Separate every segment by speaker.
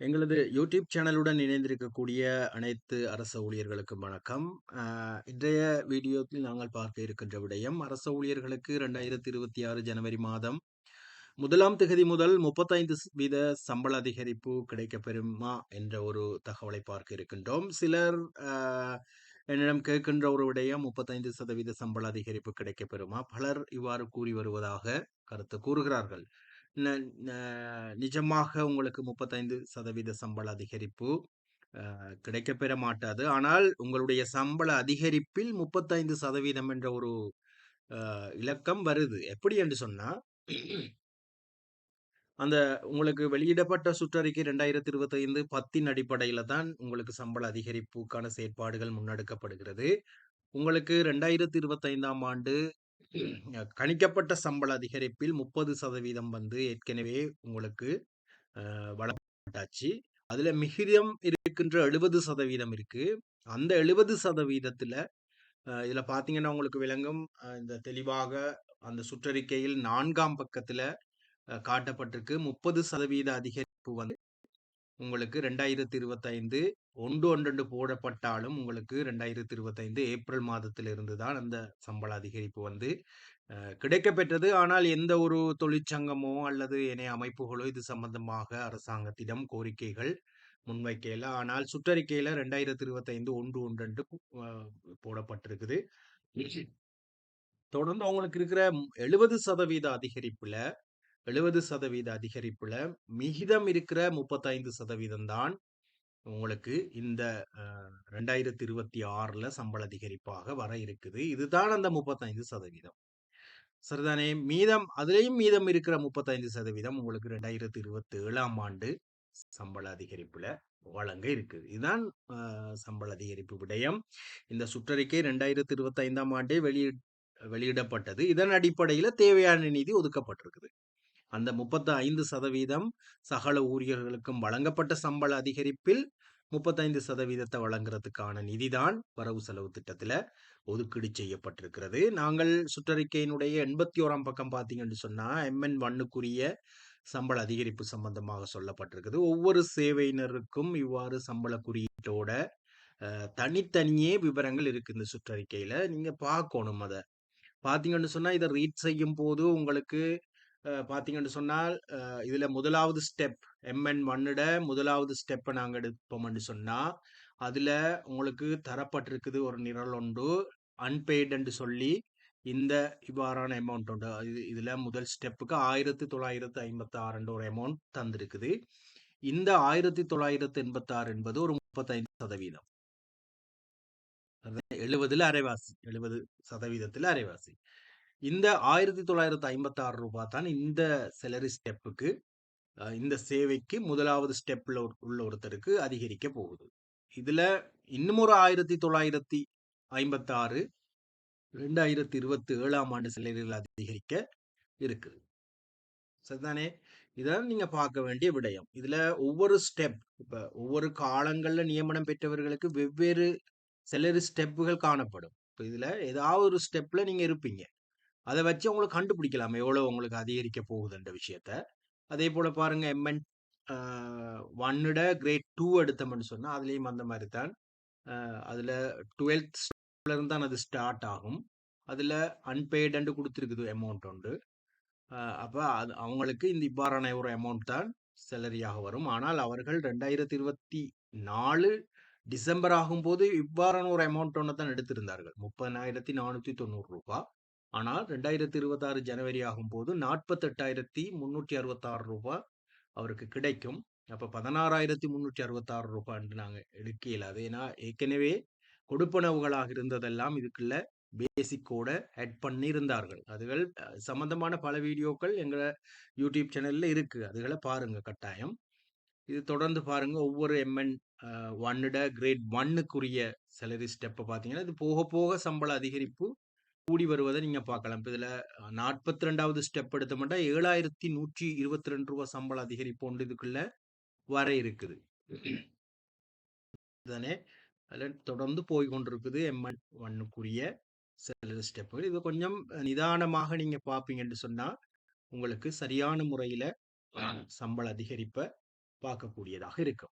Speaker 1: எங்களது யூடியூப் சேனலுடன் இணைந்திருக்கக்கூடிய அனைத்து அரச ஊழியர்களுக்கும் வணக்கம். இன்றைய வீடியோவில் நாங்கள் பார்க்க இருக்கின்ற விடயம், அரச ஊழியர்களுக்கு 2026 ஜனவரி மாதம் முதலாம் திகதி முதல் முப்பத்தைந்து வீத சம்பள அதிகரிப்பு கிடைக்கப்பெறுமா என்ற ஒரு தகவலை பார்க்க இருக்கின்றோம். சிலர் என்னிடம் கேட்கின்ற ஒரு விடயம் 35% சம்பள அதிகரிப்பு கிடைக்கப்பெறுமா? பலர் இவ்வாறு கூறி வருவதாக கருத்து கூறுகிறார்கள். நிஜமாக உங்களுக்கு 35% சம்பள அதிகரிப்பு கிடைக்கப்பெற மாட்டாது. ஆனால் உங்களுடைய சம்பள அதிகரிப்பில் 35% என்ற ஒரு இலக்கம் வருது. எப்படி என்று சொன்னா, அந்த உங்களுக்கு வெளியிடப்பட்ட சுற்றறிக்கை 2025 10 அடிப்படையில தான் உங்களுக்கு சம்பள அதிகரிப்புக்கான செயற்பாடுகள் முன்னெடுக்கப்படுகிறது. உங்களுக்கு 2025ஆம் ஆண்டு கணிக்கப்பட்ட சம்பள அதிகரிப்பில் 30% வந்து ஏற்கனவே உங்களுக்கு வழங்கப்பட்டாச்சு. அதுல மிகிதம் இருக்கின்ற 70% இருக்கு. அந்த எழுபது சதவீதத்துல இதுல பாத்தீங்கன்னா உங்களுக்கு விளங்கும். இந்த தெளிவாக அந்த சுற்றறிக்கையில் நான்காம் பக்கத்துல காட்டப்பட்டிருக்கு. 30% அதிகரிப்பு வந்து உங்களுக்கு 2025 ஒன்று ஒன்றென்று போடப்பட்டாலும் உங்களுக்கு 2025 ஏப்ரல் மாதத்திலிருந்து தான் அந்த சம்பள அதிகரிப்பு வந்து கிடைக்கப்பெற்றது. ஆனால் எந்த ஒரு தொழிற்சங்கமோ அல்லது ஏனைய அமைப்புகளோ இது சம்பந்தமாக அரசாங்கத்திடம் கோரிக்கைகள் முன்வைக்கல. ஆனால் சுற்றறிக்கையில 2025 ஒன்று ஒன்றென்று அ போடப்பட்டிருக்குது. தொடர்ந்து உங்களுக்கு இருக்கிற 70% அதிகரிப்புல 70% அதிகரிப்புல மிகிதம் இருக்கிற 35% தான் உங்களுக்கு இந்த ரெண்டாயிரத்தி இருபத்தி ஆறுல சம்பள அதிகரிப்பாக வர இருக்குது. இதுதான் அந்த 35%. சரிதானே? மீதம் அதுலேயும் மீதம் இருக்கிற 35% உங்களுக்கு 2027ஆம் ஆண்டு சம்பள அதிகரிப்புல வழங்க இருக்குது. இதுதான் சம்பள அதிகரிப்பு விடயம். இந்த சுற்றறிக்கை 2025ஆம் ஆண்டே வெளியிட வெளியிடப்பட்டது. இதன் அடிப்படையில தேவையான நிதி ஒதுக்கப்பட்டிருக்குது. அந்த 35% சகல ஊழியர்களுக்கும் வழங்கப்பட்ட சம்பள அதிகரிப்பில் முப்பத்தைந்து சதவீதத்தை வழங்குறதுக்கான நிதிதான் வரவு செலவு திட்டத்துல ஒதுக்கீடு செய்யப்பட்டிருக்கிறது. நாங்கள் சுற்றறிக்கையினுடைய 81ஆம் பக்கம் பார்த்தீங்கன்னு சொன்னா, எம்.என்.1க்குரிய சம்பள அதிகரிப்பு சம்பந்தமாக சொல்லப்பட்டிருக்குது. ஒவ்வொரு சேவையினருக்கும் இவ்வாறு சம்பள குறியீட்டோட தனித்தனியே விவரங்கள் இருக்கு இந்த சுற்றறிக்கையில. நீங்க பார்க்கணும் அதை பார்த்தீங்கன்னு சொன்னா, இதை ரீட் செய்யும் போது உங்களுக்கு பார்த்தீங்கன்னு சொன்னால், இதில் இதுல முதலாவது ஸ்டெப் எம்.என்.1ட முதலாவது ஸ்டெப்ப நாங்க எடுப்போம்னு சொன்னா, அதுல உங்களுக்கு தரப்பட்டிருக்குது ஒரு நிரல் ஒன்று. அன்பெய்டுன்னு சொல்லி இந்த இவ்வாறான அமௌண்ட் உண்டு. இது இதுல முதல் ஸ்டெப்புக்கு ஆயிரத்தி தொள்ளாயிரத்து ஐம்பத்தி ஆறுன்ற ஒரு அமௌண்ட் தந்திருக்குது. இந்த 1986 என்பது ஒரு 35% 70ல அரைவாசி. எழுபது சதவீதத்தில் அரைவாசி. இந்த ஆயிரத்தி தொள்ளாயிரத்து ஐம்பத்தாறு ரூபாய் தான் இந்த செலரி ஸ்டெப்புக்கு இந்த சேவைக்கு முதலாவது ஸ்டெப்ல உள்ள ஒருத்தருக்கு அதிகரிக்க போகுது. இதுல இன்னும் ஒரு 1956 2027ஆம் ஆண்டு சேலரில அதிகரிக்க இருக்குது. சரிதானே? இதான் நீங்க பார்க்க வேண்டிய விடயம். இதுல ஒவ்வொரு ஸ்டெப் இப்ப ஒவ்வொரு காலங்கள்ல நியமனம் பெற்றவர்களுக்கு வெவ்வேறு சேலரி ஸ்டெப்புகள் காணப்படும். இப்ப இதுல ஏதாவது ஒரு ஸ்டெப்ல நீங்க இருப்பீங்க. அதை வச்சு உங்களுக்கு கண்டுபிடிக்கலாம். எவ்வளோ உங்களுக்கு அதிகரிக்க போகுதுன்ற விஷயத்த. அதேபோல பாருங்கள் எம்.என் அ 1ட கிரேட் டூ எடுத்தோம்னு சொன்னால் அதுலேயும் அந்த மாதிரி தான். அதில் டுவெல்த்லேருந்து தான் அது ஸ்டார்ட் ஆகும். அதில் அன்பெய்ட் கொடுத்துருக்குது அமௌண்ட் உண்டு. அப்போ அது அவங்களுக்கு இந்த இவ்வாறான ஒரு அமௌண்ட் தான் சேலரியாக வரும். ஆனால் அவர்கள் 2024 டிசம்பர் ஆகும்போது இவ்வாறான ஒரு அமௌண்ட் ஒன்று தான் எடுத்திருந்தார்கள். ரூ. 30,490 ஆனால் 2026 ஜனவரி ஆகும்போது ரூ. 48,366 அவருக்கு கிடைக்கும். அப்ப ரூ. 16,366 என்று நாங்கள் எடுக்க இயலாது. ஏன்னா ஏற்கனவே கொடுப்பனவுகளாக இருந்ததெல்லாம் இதுக்குள்ள பேசிக்கோட ஆட் பண்ணியிருந்தார்கள். அதுகள் சம்பந்தமான பல வீடியோக்கள் எங்களை யூடியூப் சேனல்ல இருக்கு. அதுகளை பாருங்க கட்டாயம். இது தொடர்ந்து பாருங்க. ஒவ்வொரு எம்.என் ஒன்னுட கிரேட் ஒன்னுக்குரிய சேலரி ஸ்டெப்பை பார்த்தீங்கன்னா, இது போக போக சம்பள அதிகரிப்பு கூடி வருவத நீங்க பார்க்கலாம். இப்ப இதுல 42வது ஸ்டெப் எடுத்தோம்னா, ரூ. 7,122 சம்பள அதிகரிப்பு ஒன்று இதுக்குள்ள வர இருக்குது. தானே? அதுல தொடர்ந்து போய் கொண்டிருக்குது எம்.என் 1க்குரிய சேலரி ஸ்டெப்புகள். இது கொஞ்சம் நிதானமாக நீங்க பார்ப்பீங்கன்னு சொன்னா, உங்களுக்கு சரியான முறையில சம்பள அதிகரிப்ப பார்க்கக்கூடியதாக இருக்கும்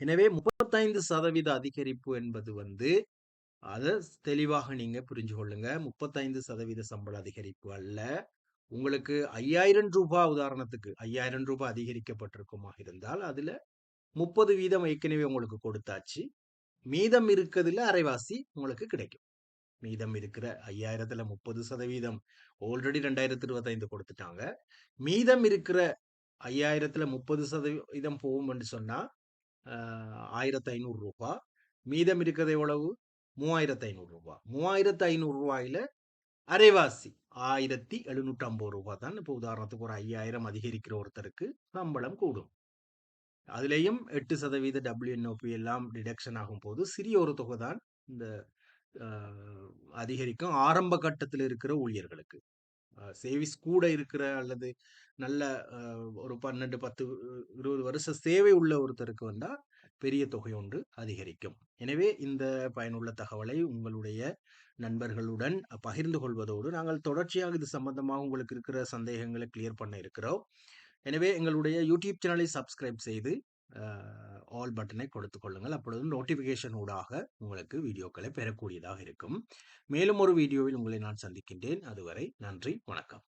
Speaker 1: எனவே முப்பத்தைந்து சதவீத அதிகரிப்பு என்பது வந்து அதை தெளிவாக நீங்க புரிஞ்சு கொள்ளுங்க. முப்பத்தைந்து சதவீத சம்பள அதிகரிப்பு அல்ல. உங்களுக்கு ஐயாயிரம் ரூபாய் உதாரணத்துக்கு ஐயாயிரம் ரூபாய் அதிகரிக்கப்பட்டிருக்குமா இருந்தால் அதுல முப்பது வீதம் ஏற்கனவே உங்களுக்கு கொடுத்தாச்சு. மீதம் இருக்கிறதுல அரைவாசி உங்களுக்கு கிடைக்கும். மீதம் இருக்கிற ஐயாயிரத்துல முப்பது சதவீதம் ஆல்ரெடி ரெண்டாயிரத்தி இருபத்தைந்து கொடுத்துட்டாங்க. மீதம் இருக்கிற ஐயாயிரத்துல முப்பது சதவீதம் போகும் சொன்னா ஆயிரத்தி ஐநூறு ரூபாய் மீதம் இருக்கிறது எவ்வளவு? மூவாயிரத்து ஐநூறு ரூபாய் மூவாயிரத்து ஐநூறு ரூபாயில அரைவாசி. ஆயிரத்தி எழுநூற்றி ஐம்பது ரூபாய் தான் இப்போ உதாரணத்துக்கு ஒரு ஐயாயிரம் அதிகரிக்கிற ஒருத்தருக்கு சம்பளம் கூடும். அதுலேயும் எட்டு சதவீத டபிள்யூஎன்ஓபி எல்லாம் டிடக்ஷன் ஆகும் போது சிறிய ஒரு தொகை தான் இந்த அதிகரிக்கும். ஆரம்ப கட்டத்தில் இருக்கிற ஊழியர்களுக்கு. சேவிஸ் கூட இருக்கிற அல்லது நல்ல ஒரு பன்னெண்டு பத்து இருபது வருஷ சேவை உள்ள ஒருத்தருக்கு வந்தால் பெரிய தொகை ஒன்று அதிகரிக்கும். எனவே இந்த பயனுள்ள தகவலை உங்களுடைய நண்பர்களுடன் பகிர்ந்து கொள்வதோடு நாங்கள் தொடர்ச்சியாக இது சம்பந்தமாக உங்களுக்கு இருக்கிற சந்தேகங்களை கிளியர் பண்ண இருக்கிறோம். எனவே எங்களுடைய யூடியூப் சேனலை சப்ஸ்கிரைப் செய்து ஆல் பட்டனை கொடுத்து கொள்ளுங்கள். அப்பொழுது நோட்டிஃபிகேஷன் ஊடாக உங்களுக்கு வீடியோக்களை பெறக்கூடியதாக இருக்கும். மேலும் ஒரு வீடியோவில் உங்களை நான் சந்திக்கின்றேன். அதுவரை நன்றி வணக்கம்.